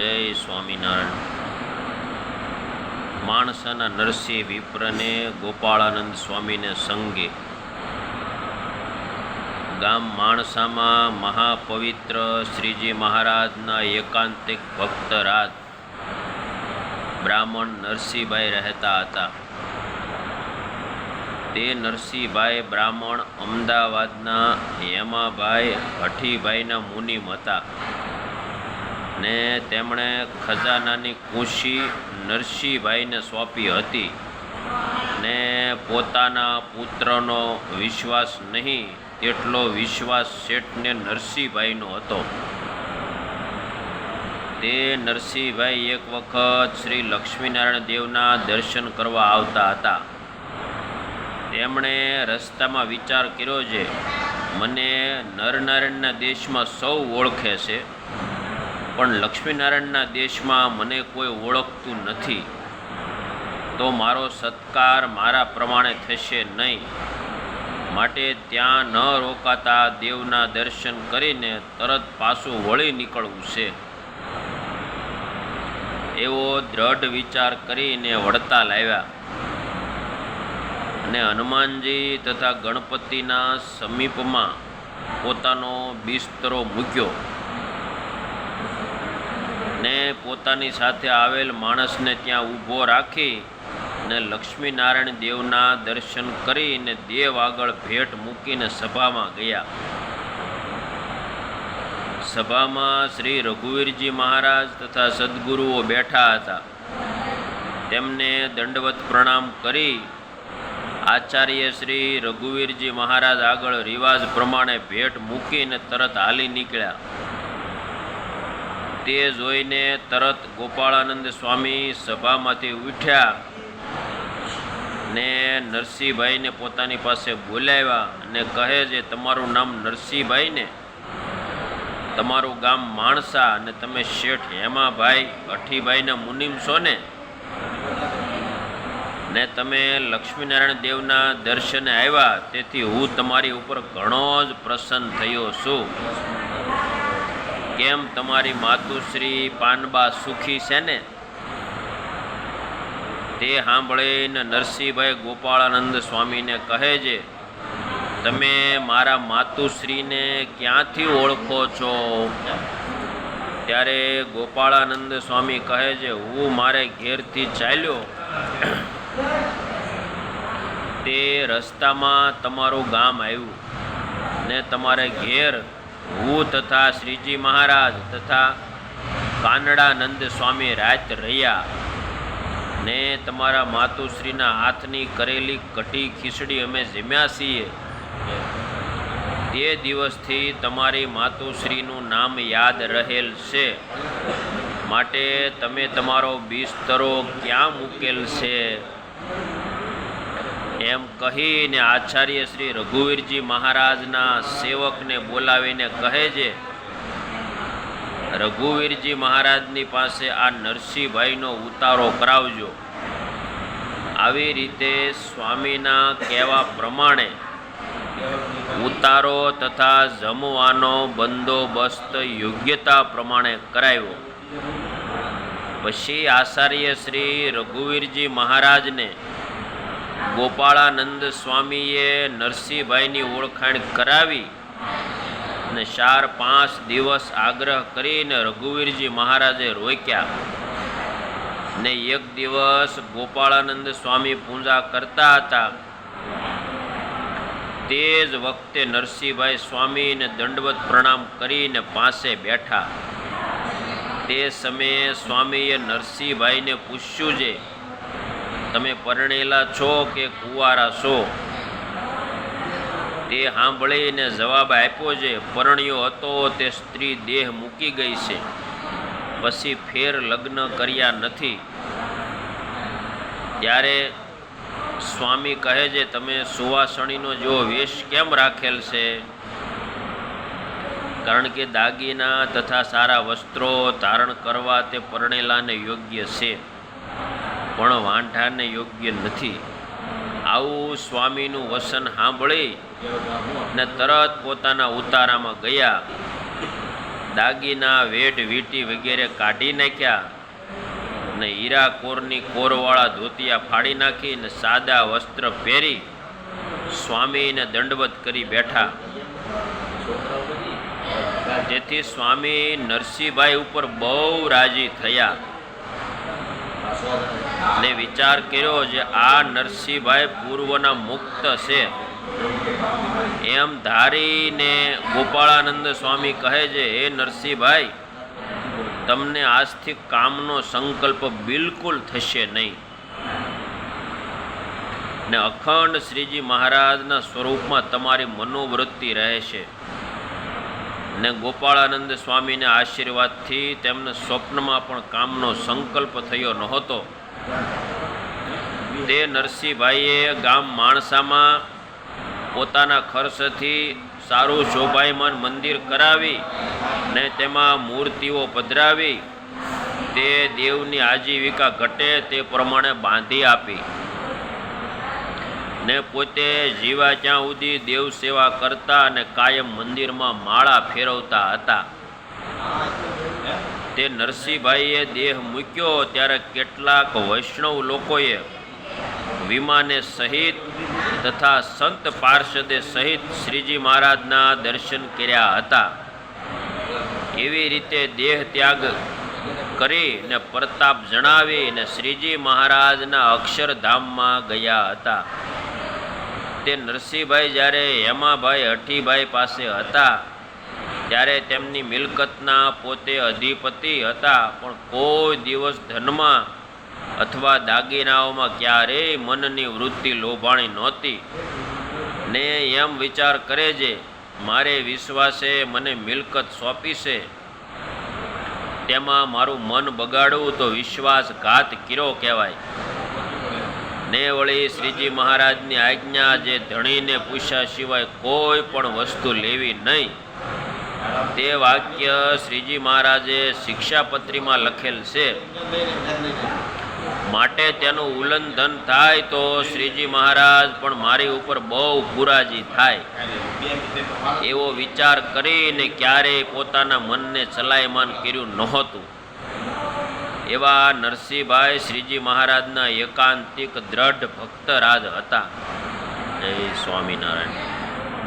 જય સ્વામિનારાયણ. માણસાના નરસિંહ વિપ્રને ગોપાળાનંદ સ્વામીને સંગે. ગામ માણસામાં મહાપવિત્ર શ્રીજી મહારાજના એકાંતિક ભક્તરાજ બ્રાહ્મણ નરસિંહભાઈ રહેતા હતા. તે નરસિંહભાઈ બ્રાહ્મણ અમદાવાદના હેમાભાઈ હઠીભાઈના મુનિમ હતા. ને તેમણે ખજાનાની કુશી નરસિંહભાઈને સોંપી હતી ને પોતાના પુત્રનો વિશ્વાસ નહીં તેટલો વિશ્વાસ શેઠને નરસિંહભાઈનો હતો. તે નરસિંહભાઈ એક વખત શ્રી લક્ષ્મીનારાયણ દેવના દર્શન કરવા આવતા હતા. તેમણે રસ્તામાં વિચાર કર્યો છે, મને નરનારાયણના દેશમાં સૌ ઓળખે છે. પણ લક્ષ્મીનારાયણના દેશમાં મને કોઈ ઓળખતું નથી. તો મારો સત્કાર મારા પ્રમાણે થશે નહીં. માટે ત્યાં ન રોકાતા દેવના દર્શન કરીને તરત પાછું વળી નીકળવું છે. એવો દ્રઢ વિચાર કરીને વળતા લાવ્યા અને હનુમાનજી તથા ગણપતિના સમીપમાં પોતાનો બિસ્તરો મૂક્યો. ને પોતાની સાથે આવેલ માણસને ત્યાં ઊભો રાખી ને લક્ષ્મીનારાયણ દેવના દર્શન કરીને દેવ આગળ ભેટ મૂકીને સભામાં ગયા. સભામાં શ્રી રઘુવીરજી મહારાજ તથા સદગુરુઓ બેઠા હતા. તેમને દંડવત પ્રણામ કરી આચાર્ય શ્રી રઘુવીરજી મહારાજ આગળ રિવાજ પ્રમાણે ભેટ મૂકીને તરત હાલી નીકળ્યા. તે જોઈને તરત ગોપાળાનંદ સ્વામી સભામાંથી ઉઠ્યા ને નરસિંહભાઈને પોતાની પાસે બોલાવ્યા અને કહે છે, તમારું નામ નરસિંહભાઈને? તમારું ગામ માણસા અને તમે શેઠ હેમાભાઈ અઠીભાઈના મુનિમ છો ને? ને તમે લક્ષ્મીનારાયણ દેવના દર્શને આવ્યા, તેથી હું તમારી ઉપર ઘણો જ પ્રસન્ન થયો છું. કેમ તમારી માતુશ્રી પાનબા સુખી છે ને? તે સાંભળીને નરસિંહભાઈ ગોપાળાનંદ સ્વામીને કહે છે, તમે મારા માતુશ્રીને ક્યાંથી ઓળખો છો? ત્યારે ગોપાળાનંદ સ્વામી કહે છે, હું મારે ઘેરથી ચાલ્યો. તે રસ્તામાં તમારું ગામ આવ્યું ને તમારે ઘેર હું તથા શ્રીજી મહારાજ તથા કાનડાનંદ સ્વામી રાત રહ્યા. ને તમારા માતુશ્રીના હાથની કરેલી કઢી ખીચડી અમે જમ્યા છીએ. તે દિવસથી તમારી માતુશ્રીનું નામ યાદ રહેલ છે. માટે તમે તમારો બિસ્તરો ક્યાં મૂકેલ છે? એમ કહીને આચાર્ય શ્રી રઘુવીરજી મહારાજના સેવકને બોલાવીને કહે છે, રઘુવીરજી મહારાજની પાસે આ નરસિંહભાઈનો ઉતારો કરાવજો. આવી રીતે સ્વામીના કહેવા પ્રમાણે ઉતારો તથા જમવાનો બંદોબસ્ત યોગ્યતા પ્રમાણે કરાવ્યો. પછી આચાર્ય શ્રી રઘુવીરજી મહારાજને ગોપાળાનંદ સ્વામીએ નરસિંહભાઈની ઓળખાણ કરાવી અને ચાર પાંચ દિવસ આગ્રહ કરીને રઘુવીરજી મહારાજે રોક્યા ને એક દિવસ ગોપાળાનંદ સ્વામી પૂજા કરતા હતા. તે જ વખતે નરસિંહભાઈ સ્વામીને દંડવત પ્રણામ કરીને પાસે બેઠા. તે સમયે સ્વામીએ નરસિંહભાઈને પૂછ્યું છે તમે પરણેલા છો કે કુંવારા છો? તે સાંભળીને જવાબ આપ્યો છે, પરણ્યો હતો તે સ્ત્રી દેહ મૂકી ગઈ છે. પછી ફેર લગ્ન કર્યા નથી. ત્યારે સ્વામી કહે છે, તમે સુવાસણીનો જો વેશ કેમ રાખેલ છે? કારણ કે દાગીના તથા સારા વસ્ત્રો ધારણ કરવા તે પરણેલાને યોગ્ય છે. પણ વાંઢાને યોગ્ય નથી. આવું સ્વામીનું વસન સાંભળી ને તરત પોતાના ઉતારામાં ગયા. દાગીના, વેઢ, વીંટી વગેરે કાઢી નાખ્યા ને હીરા કોરની કોરવાળા ધોતિયા ફાડી નાખી ને સાદા વસ્ત્ર પહેરી સ્વામીને દંડવત કરી બેઠા. તેથી સ્વામી નરસિંહભાઈ ઉપર બહુ રાજી થયા. ને વિચાર કર્યો જે આ નરસિંહભાઈ પૂર્વના મુક્ત છે. એમ ધારીને ગોપાળાનંદ સ્વામી કહે છે, હે નરસિંહભાઈ, તમને આજથી કામનો સંકલ્પ બિલકુલ થશે નહીં. ને અખંડ શ્રીજી મહારાજના સ્વરૂપમાં તમારી મનોવૃત્તિ રહેશે ને ગોપાળાનંદ સ્વામીના આશીર્વાદથી તેમને સ્વપ્નમાં પણ કામનો સંકલ્પ થયો નહોતો. તે નરસિંહભાઈએ ગામ માણસામાં પોતાના ખર્ચથી સારું શોભાયમાન મંદિર કરાવી ને તેમાં મૂર્તિઓ પધરાવી, તે દેવની આજીવિકા ઘટે તે પ્રમાણે બાંધી આપી. ને પોતે જીવા ત્યાં સુધી દેવ સેવા કરતા અને કાયમ મંદિરમાં માળા ફેરવતા હતા. તે નરસિંહભાઈએ દેહ મૂક્યો ત્યારે કેટલાક વૈષ્ણવ લોકોએ વિમાને સહિત તથા સંત પાર્ષદે સહિત શ્રીજી મહારાજના દર્શન કર્યા હતા. એવી રીતે દેહ ત્યાગ કરીને પ્રતાપ જણાવી ને શ્રીજી મહારાજના અક્ષરધામમાં ગયા હતા. તે નરસિંહભાઈ જ્યારે હેમાભાઈ હઠીભાઈ પાસે હતા ત્યારે તેમની મિલકતના પોતે અધિપતિ હતા, પણ કોઈ દિવસ ધનમાં અથવા દાગીનાઓમાં ક્યારેય મનની વૃત્તિ લોભાણી નહોતી. ને એમ વિચાર કરે છે, મારે વિશ્વાસે મને મિલકત સોંપી છે. તેમાં મારું મન બગાડવું તો વિશ્વાસઘાત કીરો કહેવાય. ને વળી શ્રીજી મહારાજની આજ્ઞા જે ધણીને પૂછ્યા સિવાય કોઈ પણ વસ્તુ લેવી નહીં. તે વાક્ય શ્રીજી મહારાજે શિક્ષાપત્રીમાં લખેલ છે. માટે તેનું ઉલ્લંઘન થાય તો શ્રીજી મહારાજ પણ મારી ઉપર બહુ પુરાજી થાય. એવો વિચાર કરીને ક્યારેય પોતાના મનને ચલાયમાન કર્યું નહોતું. એવા નરસિંહભાઈ શ્રીજી મહારાજના એકાંતિક દ્રઢ ભક્તરાજ હતા. જય સ્વામિનારાયણ.